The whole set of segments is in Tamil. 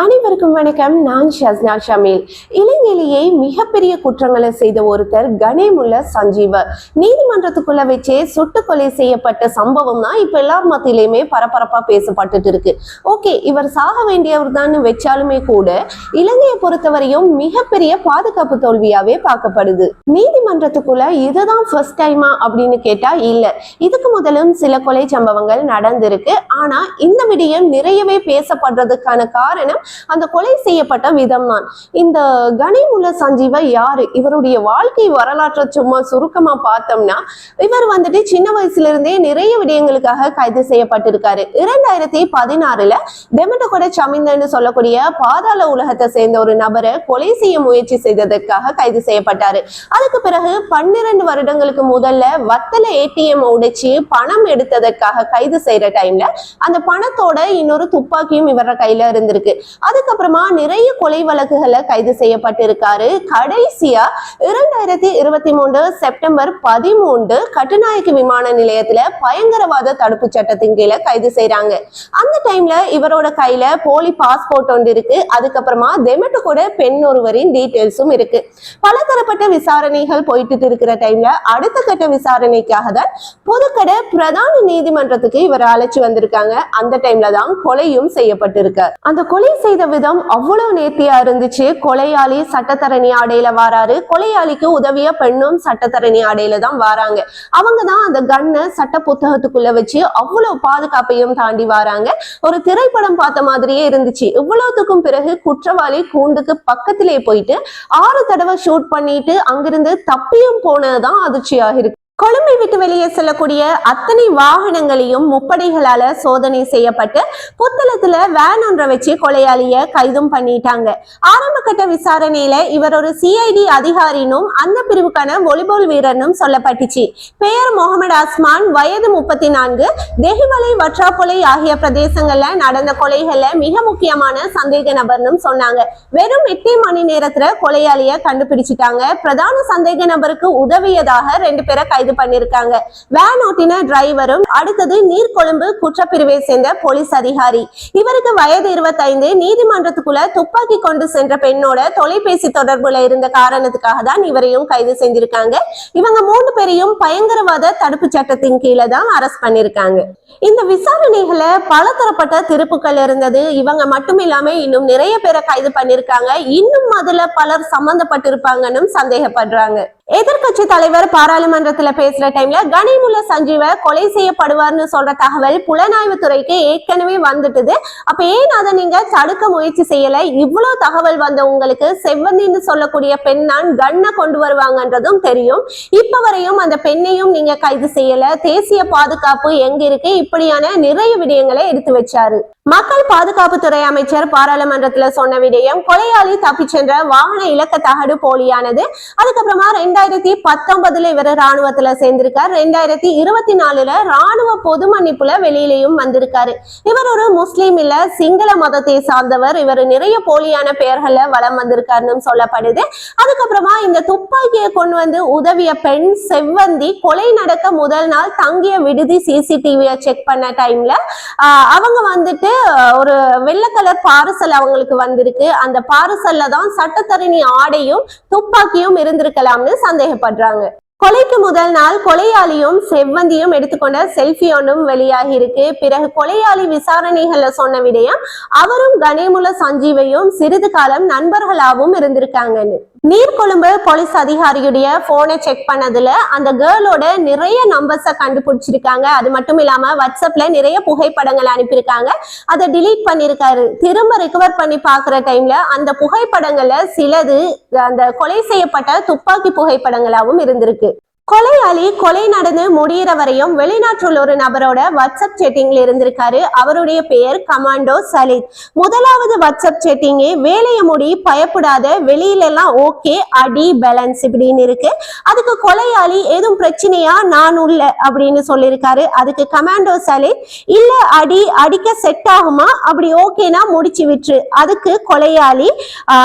அனைவருக்கும் வணக்கம். நான் ஷஸ்னா ஷமீல். இலங்கையிலேயே மிகப்பெரிய குற்றங்களை செய்த ஒருத்தர் கணேமுல்ல சஞ்சீவ நீதிமன்றத்துக்குள்ள வச்சே சுட்டு கொலை செய்யப்பட்ட சம்பவம் தான் இப்ப எல்லார் மத்தியிலுமே பரபரப்பா பேசப்பட்டுட்டு இருக்கு. ஓகே இவர் சாக வேண்டியவர் தான் வச்சாலுமே கூட இலங்கையை பொறுத்தவரையும் மிகப்பெரிய பாதுகாப்பு தோல்வியாவே பார்க்கப்படுது. நீதிமன்றத்துக்குள்ள இதுதான் ஃபர்ஸ்ட் டைமா அப்படின்னு கேட்டா இல்ல. இதுக்கு முதலும் சில கொலை சம்பவங்கள் நடந்திருக்கு. ஆனா இந்த விடயம் நிறையவே பேசப்படுறதுக்கான காரணம் அந்த கொலை செய்யப்பட்ட விதம் தான் இந்த கனிமுல்ல சஞ்சீவ யாரு? இவருடைய வாழ்க்கை வரலாற்றை சும்மா சுருக்கமா பார்த்தோம்னா இவர் வந்துட்டு சின்ன வயசுல இருந்தே நிறைய விடயங்களுக்காக கைது செய்யப்பட்டிருக்காரு. இரண்டாயிரத்தி பதினாறுல தெமட்டகொட சமிந்தன்னு சொல்லக்கூடிய பாதாள உலகத்தை சேர்ந்த ஒரு நபரை கொலை செய்ய முயற்சி செய்ததற்காக கைது செய்யப்பட்டாரு. அதுக்கு பிறகு பன்னிரண்டு வருடங்களுக்கு முதல்ல வத்தல ஏடிஎம் உடைச்சு பணம் எடுத்ததற்காக கைது செய்யற டைம்ல அந்த பணத்தோட இன்னொரு துப்பாக்கியும் இவர கையில இருந்திருக்கு. அதுக்கப்புறமா நிறைய கொலை வழக்குகளை கைது செய்யப்பட்டிருக்காரு. கடைசியா இரண்டாயிரத்தி இருபத்தி மூன்று செப்டம்பர் பதிமூன்று கட்டுநாயக்கு விமான நிலையத்துல பயங்கரவாத தடுப்பு சட்டத்தின் கீழே கைது செய்யறாங்க அந்த டைம்ல இவரோட கையில போலி பாஸ்போர்ட் ஒன்று இருக்கு. அதுக்கப்புறமா தெமட்டு கூட பெண் ஒருவரின் டீட்டெயில்ஸும் இருக்கு. பலதரப்பட்ட விசாரணைகள் போயிட்டு இருக்கிற டைம்ல அடுத்த கட்ட விசாரணைக்காக தான் புதுக்கடை பிரதான நீதிமன்றத்துக்கு இவரை அழைச்சு வந்திருக்காங்க. அந்த டைம்ல தான் கொலையும் செய்யப்பட்டிருக்கு. அந்த கொலை செய்த விதம் அவ்வளவு நேர்த்தியா இருந்துச்சு. கொலையாளி சட்டத்தரணி ஆடையில வாராரு. கொலையாளிக்கு உதவிய பெண்ணும் சட்டத்தரணி ஆடையில தான் வாராங்க. அவங்க தான் அந்த கண்ணை சட்ட புத்தகத்துக்குள்ள வச்சு அவ்வளவு பாதுகாப்பையும் தாண்டி வாராங்க. ஒரு திரைப்படம் பார்த்த மாதிரியே இருந்துச்சு. இவ்வளவுத்துக்கும் பிறகு குற்றவாளி கூண்டுக்கு பக்கத்திலே போயிட்டு ஆறு தடவை ஷூட் பண்ணிட்டு அங்கிருந்து தப்பியும் போனதுதான் அதிர்ச்சியாக இருக்கு. கொழும்பை விட்டு வெளியே செல்லக்கூடிய அத்தனை வாகனங்களையும் முப்படைகளால சோதனை செய்யப்பட்டு புத்தளத்துல வேன் ஒன்றை வச்சு கொலையாளிய கைதும் பண்ணிட்டாங்க. ஆரம்ப கட்ட விசாரணையில இவர் ஒரு சிஐடி அதிகாரினும் அந்த பிரிவுக்கான வாலிபால் வீரனும் சொல்லப்பட்டுச்சு. பெயர் முகமது அஸ்மான் வயது முப்பத்தி நான்கு தெஹிவலை வற்றாப்பொலை ஆகிய பிரதேசங்கள்ல நடந்த கொலைகள்ல மிக முக்கியமான சந்தேக நபர்னும் சொன்னாங்க. வெறும் எட்டே மணி நேரத்துல கொலையாளிய கண்டுபிடிச்சிட்டாங்க. பிரதான சந்தேக நபருக்கு உதவியதாக ரெண்டு பேரை கைது பண்ணிருக்காங்க. வேன் ஓட்டின டிரைவரும் அடுத்தது நீர்கொழும்பு குற்றப்பிரிவை சேர்ந்த போலீஸ் அதிகாரி. இவருக்கு வயது இருபத்தைந்து நீதிமன்றத்துக்குள்ள துப்பாக்கி கொண்டு சென்ற பெண்ணோட தொலைபேசி தொடர்புல இருந்த காரணத்துக்காக தான் இவரையும் கைது செஞ்சிருக்காங்க. இவங்க மூணு பேரையும் பயங்கரவாத தடுப்பு சட்டத்தின் கீழே தான் அரெஸ்ட் பண்ணிருக்காங்க. இந்த விசாரணைகளை பலதரப்பட்ட திருப்புகள் இருந்தது. இவங்க மட்டும் இல்லாம இன்னும் நிறைய பேரை கைது பண்ணிருக்காங்க. இன்னும் அதுல பலர் சம்பந்தப்பட்டிருப்பாங்கன்னு சந்தேகப்படுறாங்க. எதிர்கட்சி தலைவர் பாராளுமன்றத்துல பேசுற டைம்ல கனிமுல்ல சஞ்சீவ கொலை செய்யப்படுவார்னு சொல்ற தகவல் புலனாய்வு துறைக்கு ஏற்கனவே வந்துட்டுது. அப்ப ஏன் அதை நீங்க தடுக்க முயற்சி செய்யல? இவ்வளவு தகவல் வந்த உங்களுக்கு செவ்வந்தின்னு சொல்லக்கூடிய பெண் தான் கண்ணை கொண்டு வருவாங்கன்றதும் தெரியும். இப்ப வரையும் அந்த பெண்ணையும் நீங்க கைது செய்யல. தேசிய பாதுகாப்பு எங்க இருக்கு? இப்படியான நிறைய விடயங்களை எடுத்து வச்சாரு. மக்கள் பாதுகாப்புத்துறை அமைச்சர் பாராளுமன்றத்துல சொன்ன விடயம் கொலையாளி தப்பிச் சென்ற வாகன இலக்க தகடு போலியானது. அதுக்கப்புறமா ரெண்டாயிரத்தி பத்தொன்பதுல இவர் ராணுவத்துல சேர்ந்திருக்காரு. ரெண்டாயிரத்தி இருபத்தி நாலுல ராணுவ பொது மன்னிப்புல வெளியிலையும் வந்திருக்காரு. இவர் ஒரு முஸ்லீம் இல்ல சிங்கள மதத்தை சார்ந்தவர். இவர் நிறைய போலியான பெயர்கள்ல வளம் வந்திருக்காருன்னு சொல்லப்படுது. அதுக்கப்புறமா இந்த துப்பாக்கியை கொண்டு வந்து உதவிய பெண் செவ்வந்தி கொலை நடக்க முதல் நாள் தங்கிய விடுதி சிசிடிவியை செக் பண்ண டைம்ல அவங்க வந்துட்டு ஒரு வெள்ளை கலர் பார்சல் அவங்களுக்கு வந்திருக்கு. அந்த பார்சல்ல தான் சட்டத்தரணி ஆடையும் துப்பாக்கியும் இருந்திருக்கலாம்னு சந்தேகப்படுறாங்க. கொலைக்கு முதல் நாள் கொலையாளியும் செவ்வந்தியும் எடுத்துக்கொண்ட செல்ஃபி ஒன்றும் வெளியாகி இருக்கு. பிறகு கொலையாளி விசாரணைகள்ல சொன்ன விடயம் அவரும் கணேமுல சஞ்சீவையும் சிறிது காலம் நண்பர்களாகவும் இருந்திருக்காங்கன்னு. நீர்கொழும்பு போலீஸ் அதிகாரியுடைய போனை செக் பண்ணதுல அந்த கேர்ளோட நிறைய நம்பர்ஸை கண்டுபிடிச்சிருக்காங்க. அது மட்டும் இல்லாம வாட்ஸ்அப்ல நிறைய புகைப்படங்கள் அனுப்பியிருக்காங்க. அதை டிலீட் பண்ணிருக்காரு திரும்ப ரிகவர் பண்ணி பாக்குற டைம்ல அந்த புகைப்படங்கள்ல சிலது அந்த கொலை செய்யப்பட்ட துப்பாக்கி புகைப்படங்களாகவும் இருந்திருக்கு. கொலையாளி கொலை நடந்து முடியிற வரையும் வெளிநாட்டில் ஒரு நபரோட வாட்ஸ்அப் சேட்டிங்ல இருந்திருக்காரு. அவருடைய பெயர் கமாண்டோ சலித். முதலாவது வாட்ஸ்அப் சேட்டிங்கே வேலையை முடி பயப்படாத வெளியில எல்லாம் ஓகே அடி பேலன்ஸ் இப்படின்னு இருக்கு. அதுக்கு கொலையாளி எதுவும் பிரச்சனையா? நான் உள்ள அப்படின்னு சொல்லியிருக்காரு. அதுக்கு கமாண்டோ சலித் இல்ல அடி அடிக்க செட் ஆகுமா? அப்படி ஓகேனா முடிச்சு விட்டுரு. அதுக்கு கொலையாளி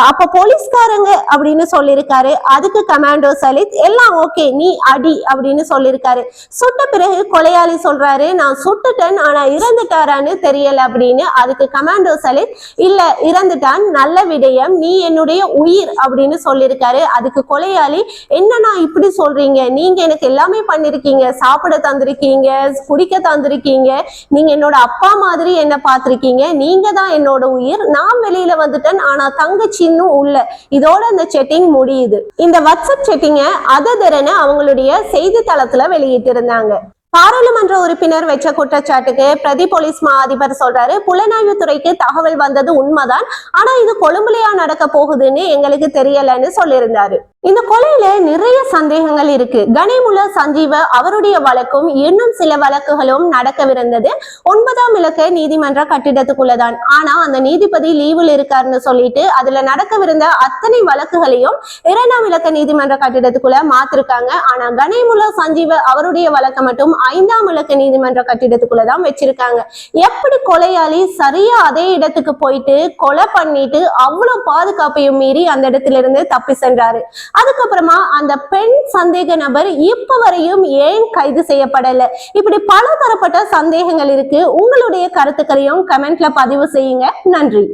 அப்ப போலீஸ்காரங்க அப்படின்னு சொல்லியிருக்காரு. அதுக்கு கமாண்டோ சலித் எல்லாம் ஓகே நீ அடி அப்படின்னு சொல்லியிருக்காரு. சுட்ட பிறகு கொலையாளி சொல்றாரு நான் சுட்டுட்டேன் ஆனா இறந்துட்டாரான்னு தெரியல அப்படின்னு. அதுக்கு கமாண்டோ சலித் இல்ல இறந்துட்டான் நல்ல விடயம் நீ என்னுடைய உயிர் அப்படின்னு சொல்லியிருக்காரு. அதுக்கு கொலையாளி என்னண்ணா இப்படி சொல்றீங்க? நீங்க எனக்கு எல்லாமே பண்ணிருக்கீங்க. சாப்பிட தந்திருக்கீங்க குடிக்க தந்திருக்கீங்க. நீங்க என்னோட அப்பா மாதிரி என்ன பார்த்திருக்கீங்க. நீங்க தான் என்னோட உயிர். நான் வெளியில வந்துட்டேன் ஆனா தங்கச்சி இன்னும் உள்ள. இதோட அந்த செட்டிங் முடியுது. இந்த வாட்ஸ்அப் செட்டிங்க அததரன்னு அவங்களுடைய செய்தி தளத்துல வெளியிட்டிருந்தாங்க. பாராளுமன்ற உறுப்பினர் வச்ச குற்றச்சாட்டுக்கு பிரதி போலீஸ் மா அதிபர் சொல்றாரு புலனாய்வு துறைக்கு தகவல் வந்தது உண்மைதான் ஆனா இது கொழும்புலையா நடக்க போகுதுன்னு எங்களுக்கு தெரியலன்னு சொல்லியிருந்தாரு. இந்த கொலையில நிறைய சந்தேகங்கள் இருக்கு. கனிமுல சஞ்சீவ அவருடைய வழக்கும் இன்னும் சில வழக்குகளும் நடக்கவிருந்தது. ஒன்பதாம் இலக்க நீதிமன்ற கட்டிடத்துக்குள்ளதான். ஆனா அந்த நீதிபதி லீவில் இருக்காருன்னு சொல்லிட்டு அதுல நடக்கவிருந்த அத்தனை வழக்குகளையும் இரண்டாம் இலக்க நீதிமன்ற கட்டிடத்துக்குள்ள மாத்திருக்காங்க. ஆனா கனிமுல சஞ்சீவ அவருடைய வழக்கை மட்டும் ஐந்தாம் இலக்க நீதிமன்ற கட்டிடத்துக்குள்ளதான் வச்சிருக்காங்க. எப்படி கொலையாளி சரியா அதே இடத்துக்கு போயிட்டு கொலை பண்ணிட்டு அவ்வளவு பாதுகாப்பையும் மீறி அந்த இடத்துல இருந்து தப்பி சென்றாரு? அதுக்கப்புறமா அந்த பெண் சந்தேக நபர் இப்ப வரையும் ஏன் கைது செய்யப்படல? இப்படி பல தரப்பட்ட சந்தேகங்கள் இருக்கு. உங்களுடைய கருத்துக்களையும் கமெண்ட்ல பதிவு செய்யுங்க. நன்றி.